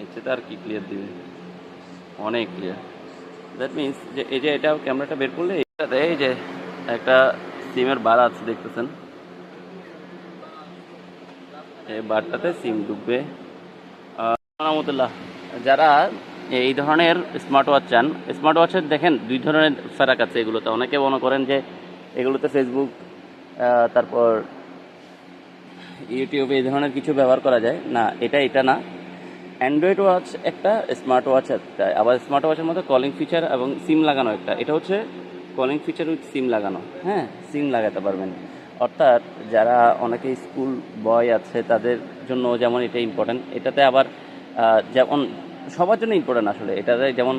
এর চেয়ে আর কি ক্লিয়ার দিবে? অনেক ক্লিয়ার দ্যাট মিনস যে এই যে এটা ক্যামেরাটা বের করলে, এটাতে এই যে একটা সিমের বার আছে, দেখতেছেন? এই বারটাতে সিম ঢুকবে। রহমতুল্লাহ যারা এই ধরনের স্মার্ট ওয়াচ চান স্মার্ট ওয়াচের দেখেন, দুই ধরনের ফারাক আছে এগুলোতে। অনেকে মনে করেন যে এগুলোতে ফেসবুক তারপর ইউটিউবে এই ধরনের কিছু ব্যবহার করা যায়। না, এটা এটা না। অ্যান্ড্রয়েড ওয়াচ একটা স্মার্ট ওয়াচ একটা, আবার স্মার্ট ওয়াচের মধ্যে কলিং ফিচার এবং সিম লাগানো একটা। এটা হচ্ছে কলিং ফিচার উইথ সিম লাগানো। হ্যাঁ সিম লাগাতে পারবেন। অর্থাৎ যারা অনেকে স্কুল বয় আছে, তাদের জন্য যেমন এটা ইম্পর্টেন্ট এটাতে আবার যেমন সবার জন্য ইম্পর্টেন্ট আসলে। এটাতে যেমন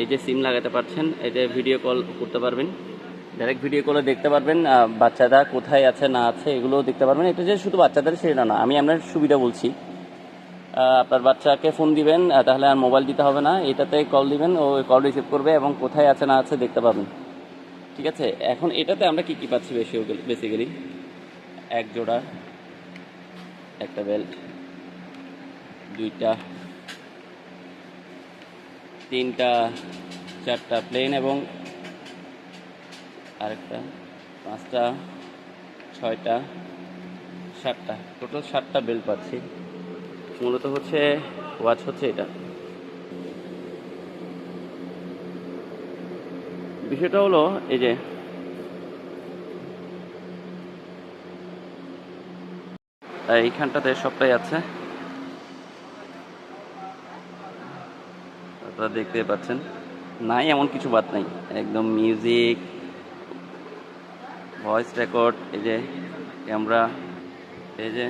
এই যে সিম লাগাতে পারছেন যে ভিডিও কল করতে পারবেন। ডাইরেক্ট ভিডিও কলে দেখতে পারবেন বাচ্চারা কোথায় আছে, না আছে, এগুলোও দেখতে পারবেন। এটা যে শুধু বাচ্চাদের সেটা না, আমি আপনার সুবিধা বলছি। আপনার বাচ্চাকে ফোন দিবেন তাহলে আর মোবাইল দিতে হবে না। এটাতে কল দিবেন, ও কল রিসিভ করবে এবং কোথায় আছে, না আছে দেখতে পাবেন। ঠিক আছে? এখন এটাতে আমরা কি কি পাচ্ছি বেশি বেসিক্যালি এক জোড়া, একটা বেল্ট দুইটা, তিনটা, চারটা প্লেন এবং আরেকটা, পাঁচটা, ছয়টা, সাতটা। টোটাল সাতটা বেল্ট পাচ্ছি। মূলত হচ্ছে ওয়াচ হচ্ছে এটা। বিষয়টা হলো এই যে এইখানটাতে সবটাই আছে। আপনারা দেখতে পাচ্ছেন, নাই এমন কিছু বাদ নাই। একদম মিউজিক ভয়েস রেকর্ড এই যে ক্যামেরা এই যে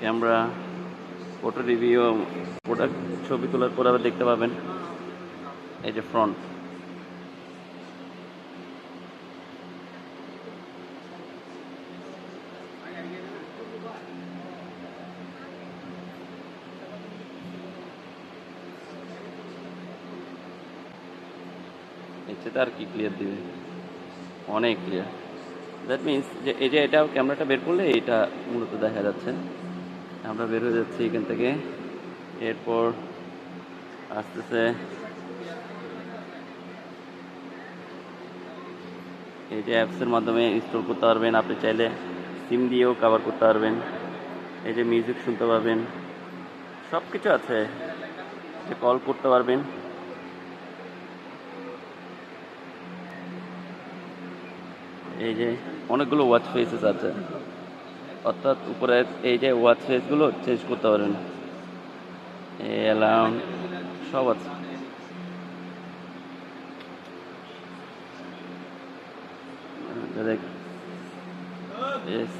ক্যামেরা ফটো রিভিউ প্রোডাক্ট ছবি তোলার পর আবার দেখতে পাবেন। এই যে ফ্রন্ট আর কি ক্লিয়ার দিবে? অনেক ক্লিয়ার দ্যাট মিনস যে, এই যে এটা ক্যামেরাটা বের করলে এটা মূলত দেখা যাচ্ছে। আমরা বের হয়ে যাচ্ছি এখান থেকে। এরপর আসতেছে এই যে অ্যাপসের মাধ্যমে ইনস্টল করতে পারবেন। আপনি চাইলে সিম দিয়েও কভার করতে পারবেন। এই যে মিউজিক শুনতে পারবেন। সব কিছু আছে। যে কল করতে পারবেন। এই যে অনেকগুলো ওয়াচ ফেসেস আছে। অর্থাৎ উপরে এই যে ওয়াচ ফেসগুলো চেঞ্জ করতে পারেন। অ্যালার্ম সব আছে।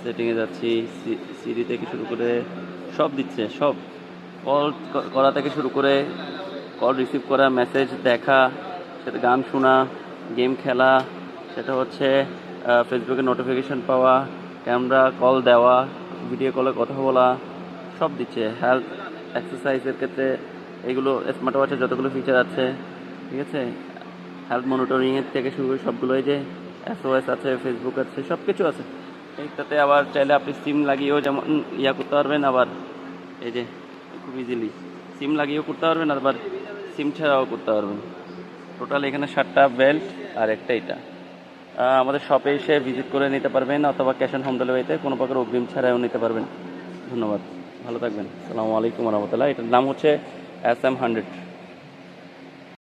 সেটিংয়ে যাচ্ছি সিডি থেকে শুরু করে সব দিচ্ছে, সব। কল করা থেকে শুরু করে কল রিসিভ করা মেসেজ দেখা, সেটা গান শোনা গেম খেলা, সেটা হচ্ছে ফেসবুকে নোটিফিকেশন পাওয়া ক্যামেরা, কল দেওয়া ভিডিও কলে কথা বলা, সব দিচ্ছে। হেলথ এক্সারসাইজের ক্ষেত্রে এগুলো স্মার্ট ওয়াচের যতগুলো ফিচার আছে, ঠিক আছে? হেলথ মনিটরিংয়ের থেকে শুরু করে সবগুলো এই যে এসওএস আছে ফেসবুক আছে সব কিছু আছে। এইটাতে আবার চাইলে আপনি সিম লাগিয়েও যেমন ইয়া করতে পারবেন, আবার এই যে খুব ইজিলি সিম লাগিয়েও করতে পারবেন, আবার সিম ছাড়াও করতে পারবেন। টোটাল এখানে সাতটা বেল্ট আর একটা এটা। আমাদের শপে এসে ভিজিট করে নিতে পারবেন অথবা ক্যাশ অন হোম ডেলিভারিতে কোনো প্রকার অগ্রিম ছাড়াও নিতে পারবেন। ধন্যবাদ। ভালো থাকবেন। আসসালামু আলাইকুম রহমতুল্লাহ। এটার নাম হচ্ছে এস এম হান্ড্রেড